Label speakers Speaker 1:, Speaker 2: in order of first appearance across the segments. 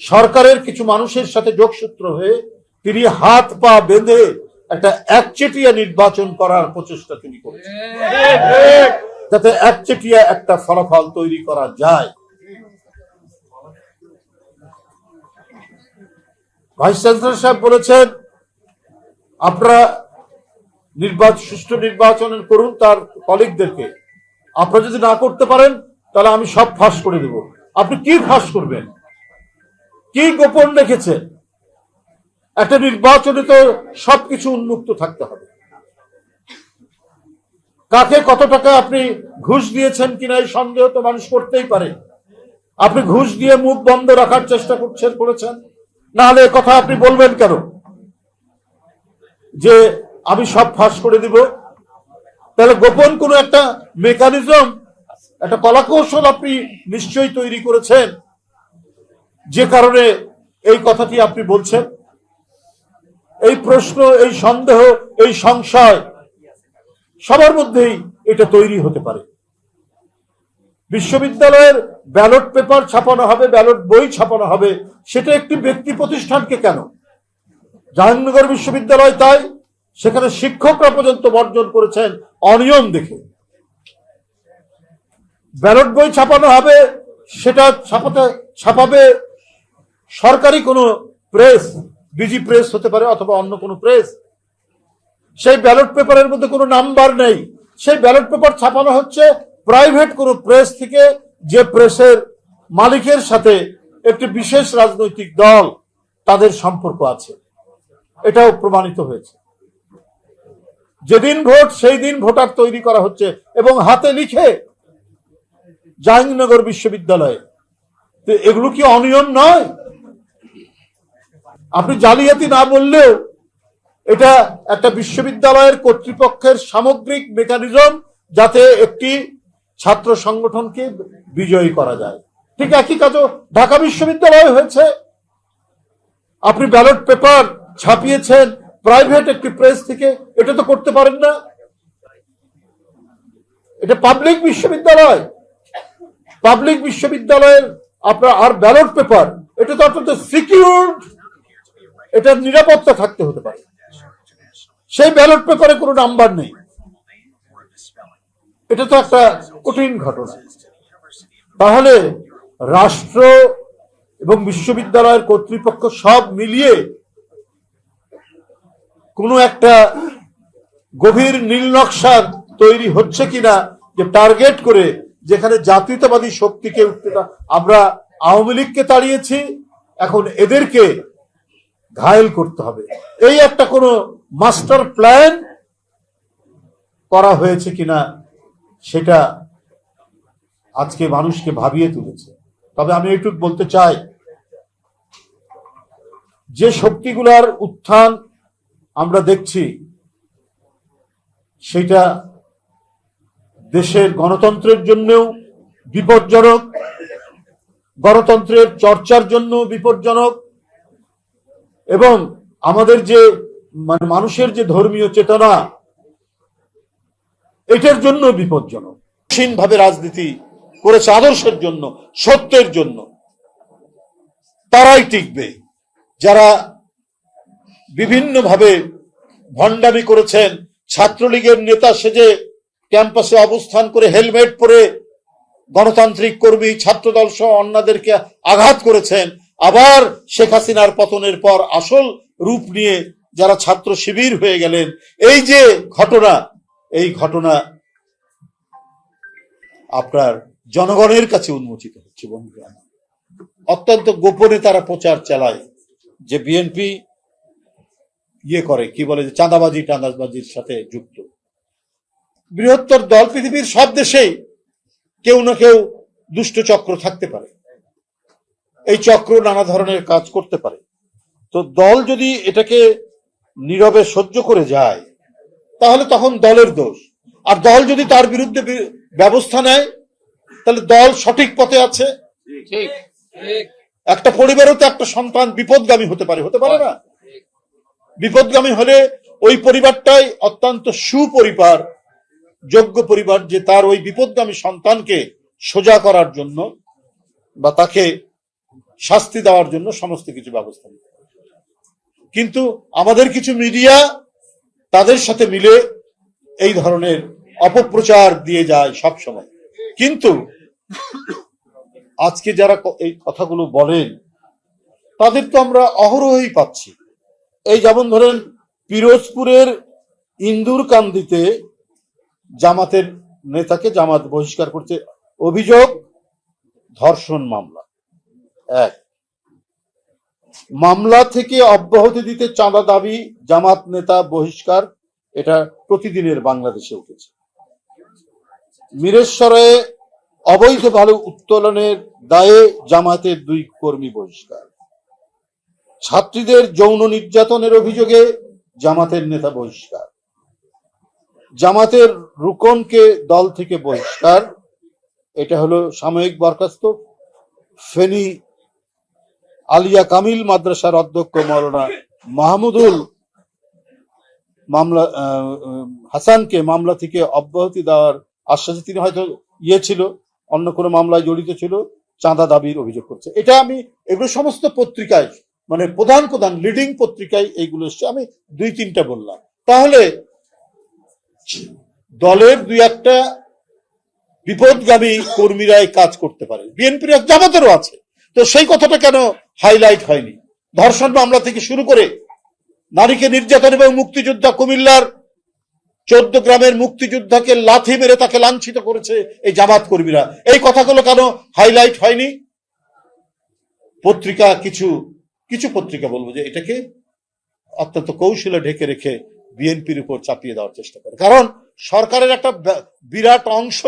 Speaker 1: সরকারের কিছু মানুষের সাথে যোগসূত্র হয়ে তিনি হাত পা বেঁধে একটা একচেটিয়া নির্বাচন করার প্রচেষ্টা তিনি করেছেন। যাতে একচেটিয়া একটা ফলাফল তৈরি করা যায়। ভাইস চ্যান্সেলর সাহেব বলেছেন, আপনারা নির্বাচন সুষ্ঠু নির্বাচন করুন, তার কলিগদেরকে। আপনারা যদি না করতে পারেন, তাহলে আমি সব ফাঁস করে দেব। আপনি কি ফাঁস করবেন? কি গোপন রেখেছে? একটা নির্বাচনে তো সবকিছু উন্মুক্ত থাকতে হবে। কাকে কত টাকা আপনি ঘুষ দিয়েছেন কিনা এই সন্দেহ তো মানুষ করতেই পারে। আপনি ঘুষ দিয়ে মুখ বন্ধ রাখার চেষ্টা করছেন, করেছেন। না হলে কথা আপনি বলবেন কেন? যে আমি সব ফাঁস করে দিব। তাহলে গোপন কোনো একটা মেকানিজম একটা কলাকৌশল আপনি নিশ্চয়ই তৈরি করেছেন। যে কারণে এই কথাটি আপনি বলছেন, এই প্রশ্ন, এই সন্দেহ, এই সংশয় সবার মধ্যেই এটা তৈরি হতে পারে। বিশ্ববিদ্যালয়ের ব্যালট পেপার ছাপানো হবে, ব্যালট বই ছাপানো হবে, সেটা একটি ব্যক্তি প্রতিষ্ঠানকে কেন? জাহাঙ্গীরনগর বিশ্ববিদ্যালয় তাই, সেখানে শিক্ষকরা পর্যন্ত বর্জন করেছেন অনিয়ম দেখে। ব্যালট বই ছাপানো হবে, সেটা ছাপাতে, ছাপাবে সরকারি কোনো প্রেস বিজি প্রেস হতে পারে অথবা অন্য কোনো প্রেস, সেই ব্যালট পেপারের মধ্যে কোনো নাম্বার নেই। সেই ব্যালট পেপার ছাপানো হচ্ছে প্রাইভেট কোনো প্রেস থেকে যে প্রেসের মালিকের সাথে একটি বিশেষ রাজনৈতিক দল তাদের সম্পর্ক আছে। এটাও প্রমাণিত হয়েছে। যেদিন ভোট, সেই দিন ভোটার তৈরি করা হচ্ছে এবং হাতে লিখে জাহাঙ্গীরনগর বিশ্ববিদ্যালয়ে। তো এগুলো কি অনিয়ম নয়? আপনি জালিয়াতি না বললেও এটা একটা বিশ্ববিদ্যালয়ের কর্তৃপক্ষের সামগ্রিক মেকানিজম যাতে একটি ছাত্র সংগঠনকে বিজয়ী করা যায়। ঠিক একই কাজও ঢাকা বিশ্ববিদ্যালয় হয়েছে। আপনি ব্যালট পেপার ছাপিয়েছেন, প্রাইভেট একটি প্রেস থেকে, এটা তো করতে পারেন না। এটা পাবলিক বিশ্ববিদ্যালয়। পাবলিক বিশ্ববিদ্যালয়ের আপনার আর ব্যালট পেপার, এটা তো অত্যন্ত সিকিউরড এটার নিরাপত্তা থাকতে হতে পারে। সেই ব্যালট পেপারে কোনো নাম্বার নেই। এটা তো একটা কঠিন ঘটনা। তাহলে রাষ্ট্র এবং বিশ্ববিদ্যালয়ের কর্তৃপক্ষ সব মিলিয়ে কোনো একটা গভীর নীল নকশা তৈরি হচ্ছে কিনা যে টার্গেট করে যেখানে জাতীয়তাবাদী শক্তিকে উঠতে আমরা আওয়ামী লীগকে তাড়িয়েছি, এখন এদেরকে ঘায়েল করতে হবে। এই একটা কোনো মাস্টার প্ল্যান করা হয়েছে কিনা সেটা আজকে মানুষকে ভাবিয়ে তুলেছে। তবে আমি একটু বলতে চাই, যে শক্তিগুলার উত্থান আমরা দেখছি, সেটা দেশের গণতন্ত্রের জন্যও বিপজ্জনক, গণতন্ত্রের চর্চার জন্য বিপজ্জনক এবং আমাদের যে মানে মানুষের যে ধর্মীয় চেতনা, এটার জন্য বিপজ্জনক। ভাবে রাজনীতি করেছে আদর্শের জন্য, সত্যের জন্য। তারাই টিকবে। যারা বিভিন্নভাবে ভণ্ডামি করেছেন, ছাত্রলীগের নেতা সেজে ক্যাম্পাসে অবস্থান করে হেলমেট পরে গণতান্ত্রিক কর্মী, ছাত্রদল সহ অন্যদেরকে আঘাত করেছেন আবার শেখ হাসিনার পতনের পর আসল রূপ নিয়ে যারা ছাত্র শিবির হয়ে গেলেন, এই যে ঘটনা, এই ঘটনা আপনার জনগণের কাছে উন্মোচিত হচ্ছে বন্ধুরা অত্যন্ত গোপনে তারা প্রচার চালায় যে বিএনপি ইয়ে করে, কি বলে যে চাঁদাবাজি টাঁদাবাজির সাথে যুক্ত। বৃহত্তর দল পৃথিবীর সব দেশেই কেউ না কেউ দুষ্ট চক্র থাকতে পারে। এই চক্র নানা ধরনের কাজ করতে পারে। তো দল যদি এটাকে নীরবে সহ্য করে যায় তাহলে তখন দলের দোষ। আর দল যদি তার বিরুদ্ধে ব্যবস্থা নেয় তাহলে দল সঠিক পথে আছে। একটা পরিবারও তো একটা সন্তান বিপদগামী হতে পারে হতে পারে না? বিপদগামী হলে ওই পরিবারটাই অত্যন্ত সুপরিবার যোগ্য পরিবার যে তার ওই বিপদগামী সন্তানকে সোজা করার জন্য বা তাকে শাস্তি দেওয়ার জন্য সমস্ত কিছু ব্যবস্থা নিতে কিন্তু আমাদের কিছু মিডিয়া তাদের সাথে মিলে এই ধরনের অপপ্রচার দিয়ে যায় সব সময়। কিন্তু আজকে যারা এই কথাগুলো বলেন, তাদের তো আমরা অহরহই পাচ্ছি। এই যেমন ধরেন পিরোজপুরের ইন্দুর কান্দিতে জামাতের নেতাকে জামাত বহিষ্কার করছে। অভিযোগ, ধর্ষণ মামলা। এক। মামলা থেকে অব্যাহতি দিতে চাঁদা দাবি জামাত নেতা বহিষ্কার, এটা প্রতিদিনের বাংলাদেশে উঠেছে। মিরেশ্বরে অবৈধ ভালো উত্তোলনের দায়ে জামাতের দুই কর্মী বহিষ্কার। ছাত্রীদের যৌন নির্যাতনের অভিযোগে জামাতের নেতা বহিষ্কার। জামাতের রুকনকে দল থেকে বহিষ্কার, এটা হলো সাময়িক বরখাস্ত। ফেনী আলিয়া কামিল মাদ্রাসার অধ্যক্ষ মৌলানা মাহমুদুল মামলা হাসানকে মামলা থেকে অব্যাহতি দেওয়ার আশ্বাসে তিনি হয়তো ইয়ে ছিল, অন্য কোনো মামলায় জড়িত ছিল, চাঁদা দাবির অভিযোগ করছে। এটা আমি, এগুলো সমস্ত পত্রিকায় মানে প্রধান প্রধান লিডিং পত্রিকায় এইগুলো এসছে, আমি দুই তিনটা বললাম। তাহলে, দলের দুই একটা বিপদগামী কর্মীরাই কাজ করতে পারে বিএনপির এক জামাতেরও আছে। তো সেই কথাটা কেন হাইলাইট হয়নি? ধর্ষণ মামলা থেকে শুরু করে নারীকে নির্যাতন এবং মুক্তিযোদ্ধা কুমিল্লার চোদ্দ গ্রামের মুক্তিযোদ্ধাকে লাথি মেরে তাকে লাঞ্ছিত করেছে এই জামাত কর্মীরা। এই কথাগুলো কেন হাইলাইট হয়নি? পত্রিকা কিছু কিছু পত্রিকা বলব যে এটাকে অত্যন্ত কৌশলে ঢেকে রেখে বিএনপির উপর চাপিয়ে দেওয়ার চেষ্টা করে। কারণ সরকারের একটা বিরাট অংশ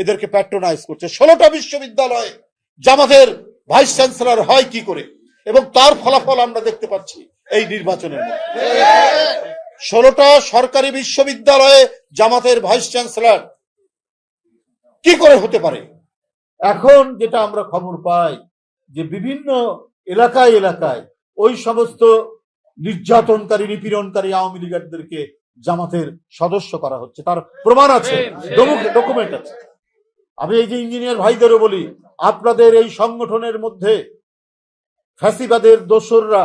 Speaker 1: এদেরকে প্যাট্রোনাইজ করছে। ষোলোটা বিশ্ববিদ্যালয় জামাতের ভাইস চ্যান্সেলর হয় কি করে? এবং তার ফলাফল আমরা দেখতে পাচ্ছি এই নির্বাচনের মধ্যে। ষোলোটা সরকারি বিশ্ববিদ্যালয়ে জামাতের ভাইস চ্যান্সেলর কি করে হতে পারে? এখন যেটা আমরা খবর পাই যে বিভিন্ন এলাকায় এলাকায় ওই সমস্ত নির্যাতনকারী নিপীড়নকারী আওয়ামী লীগারদেরকে জামাতের সদস্য করা হচ্ছে। তার প্রমাণ আছে ডকুমেন্ট আছে। আমি এই যে ইঞ্জিনিয়ার ভাইদেরও বলি, আপনাদের এই সংগঠনের মধ্যে ফ্যাসিবাদের দোসররা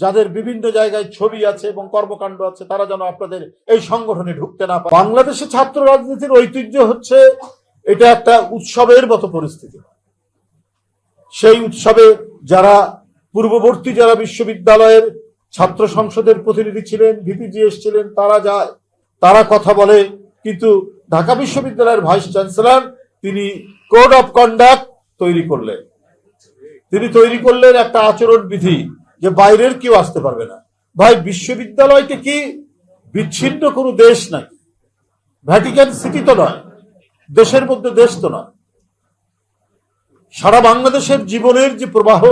Speaker 1: যাদের বিভিন্ন জায়গায় ছবি আছে এবং কর্মকাণ্ড আছে, তারা যেন আপনাদের এই সংগঠনে ঢুকতে না পারে। বাংলাদেশে ছাত্র রাজনীতির ঐতিহ্য হচ্ছে, এটা একটা উৎসবের মতো পরিস্থিতি। সেই উৎসবে যারা পূর্ববর্তী যারা বিশ্ববিদ্যালয়ের ছাত্র সংসদের প্রতিনিধি ছিলেন ভিপিজিএস ছিলেন তারা যায়, তারা কথা বলে, কিন্তু ঢাকা বিশ্ববিদ্যালয়ের ভাইস চ্যান্সেলর, তিনি কোড অফ কন্ডাক্ট তৈরি করলেন। তিনি তৈরি করলেন একটা আচরণ বিধি যে বাইরের কেউ আসতে পারবে না। ভাই বিশ্ববিদ্যালয়টা কি বিচ্ছিন্ন কোনো দেশ নাকি? ভ্যাটিকান সিটি তো নয়, দেশের মধ্যে দেশ তো নয়। সারা বাংলাদেশের জীবনের যে প্রবাহ,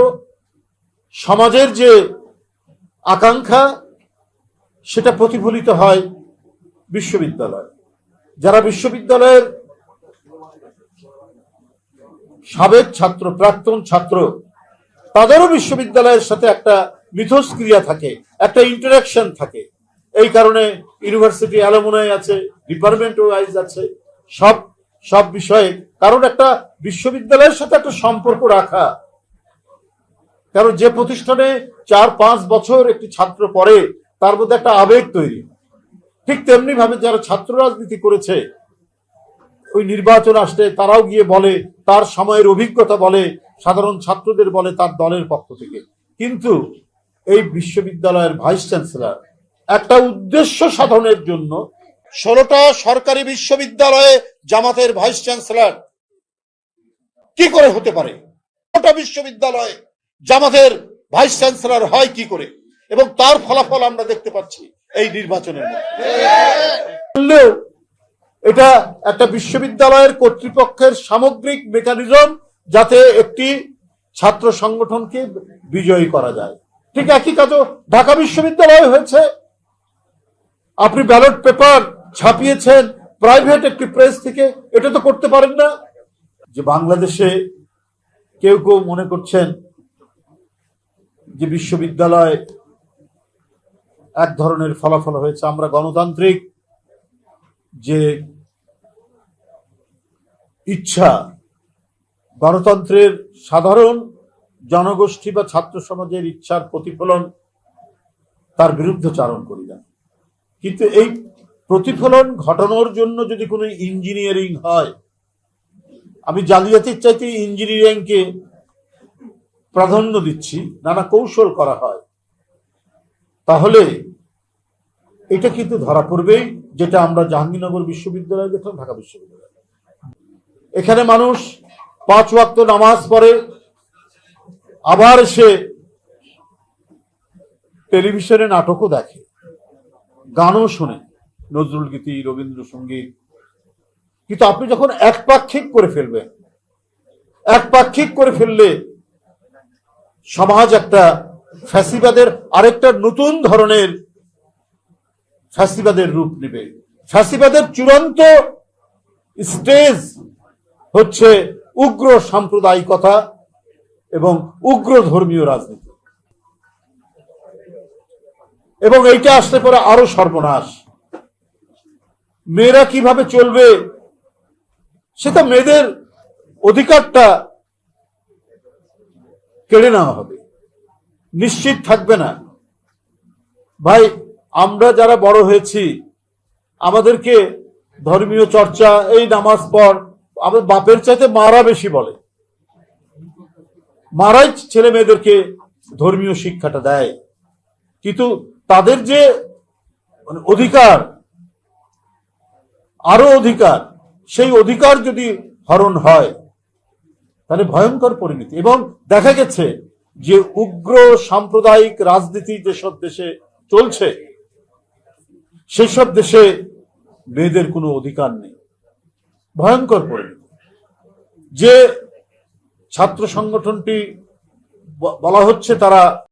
Speaker 1: সমাজের যে আকাঙ্ক্ষা, সেটা প্রতিফলিত হয় বিশ্ববিদ্যালয়। যারা বিশ্ববিদ্যালয়ের সাবেক ছাত্র, প্রাক্তন ছাত্র, তাদেরও বিশ্ববিদ্যালয়ের সাথে একটা মিথস্ক্রিয়া থাকে, একটা ইন্টারাকশন থাকে এই কারণে ইউনিভার্সিটি অ্যালোমনাই আছে ডিপার্টমেন্ট ওয়াইজ আছে, সব সব বিষয়ে কারণ একটা বিশ্ববিদ্যালয়ের সাথে একটা সম্পর্ক রাখা কারণ যে প্রতিষ্ঠানে চার পাঁচ বছর একটি ছাত্র পড়ে, তার মধ্যে একটা আবেগ তৈরি। ঠিক তেমনি ভাবে যারা ছাত্র রাজনীতি করেছে, ওই নির্বাচন আসলে তারাও গিয়ে বলে, তার সময়ের অভিজ্ঞতা বলে, সাধারণ ছাত্রদের বলে তার দলের পক্ষ থেকে। কিন্তু এই বিশ্ববিদ্যালয়ের ভাইস চ্যান্সেলর একটা উদ্দেশ্য সাধনের জন্য ষোলোটা সরকারি বিশ্ববিদ্যালয়ে জামাতের ভাইস চ্যান্সেলর কি করে হতে পারে? বিশ্ববিদ্যালয়ে জামাতের ভাইস চ্যান্সেলর হয় কি করে? এবং তার ফলাফল আমরা দেখতে পাচ্ছি। এই নির্বাচনের মধ্যে। এটা একটা বিশ্ববিদ্যালয়ের কর্তৃপক্ষের সামগ্রিক মেকানিজম যাতে একটি ছাত্র সংগঠনকে বিজয়ী করা যায়। ঠিক একই কাজও ঢাকা বিশ্ববিদ্যালয় হয়েছে। আপনি ব্যালট পেপার ছাপিয়েছেন প্রাইভেট একটি প্রেস থেকে, এটা তো করতে পারেন না। যে বাংলাদেশে কেউ কেউ মনে করছেন যে বিশ্ববিদ্যালয় এক ধরনের ফলাফল হয়েছে। আমরা গণতান্ত্রিক যে ইচ্ছা, গণতন্ত্রের সাধারণ জনগোষ্ঠী বা ছাত্র সমাজের ইচ্ছার প্রতিফলন তার বিরুদ্ধে চারণ করি না। কিন্তু এই প্রতিফলন ঘটানোর জন্য যদি কোনো ইঞ্জিনিয়ারিং হয়, আমি জালিয়াতির চাইতে ইঞ্জিনিয়ারিংকে প্রাধান্য দিচ্ছি, নানা কৌশল করা হয়। তাহলে এটা কিন্তু ধরা পড়বেই, যেটা আমরা জাহাঙ্গীরনগর বিশ্ববিদ্যালয়ে দেখলাম, ঢাকা বিশ্ববিদ্যালয়। এখানে মানুষ পাঁচ ওয়াক্ত নামাজ পড়ে, আবার সে টেলিভিশনে নাটকও দেখে, গানও শোনে, নজরুল গীতি রবীন্দ্রসঙ্গীত কিন্তু আপনি যখন একপাক্ষিক করে ফেলবেন একপাক্ষিক করে ফেললে সমাজ একটা ফ্যাসিবাদের আরেকটা নতুন ধরনের ফ্যাসিবাদের রূপ নেবে। ফ্যাসিবাদের চূড়ান্ত স্টেজ হচ্ছে উগ্র সাম্প্রদায়িকতা এবং উগ্র ধর্মীয় রাজনীতি। এবং এইটা আসলে পরে আরও সর্বনাশ। মেয়েরা কীভাবে চলবে, সেটা মেয়েদের অধিকারটা কেড়ে নেওয়া হবে। নিশ্চিত থাকবে না। ভাই, আমরা যারা বড় হয়েছি, আমাদেরকে ধর্মীয় চর্চা, এই নামাজ পড়, আমাদের বাপের চাইতে মারা বেশি বলে। মারাই ছেলে মেয়েদেরকে ধর্মীয় শিক্ষাটা দেয়। কিন্তু তাদের যে মানে অধিকার, আরও অধিকার, সেই অধিকার যদি হরণ হয়, তাহলে ভয়ঙ্কর পরিণতি। এবং দেখা গেছে যে উগ্র সাম্প্রদায়িক রাজনীতি যেসব দেশে চলছে, সেসব দেশে মেয়েদের কোনো অধিকার নেই। ভয়ঙ্কর পরিণতি। যে ছাত্র সংগঠনটি বলা হচ্ছে তারা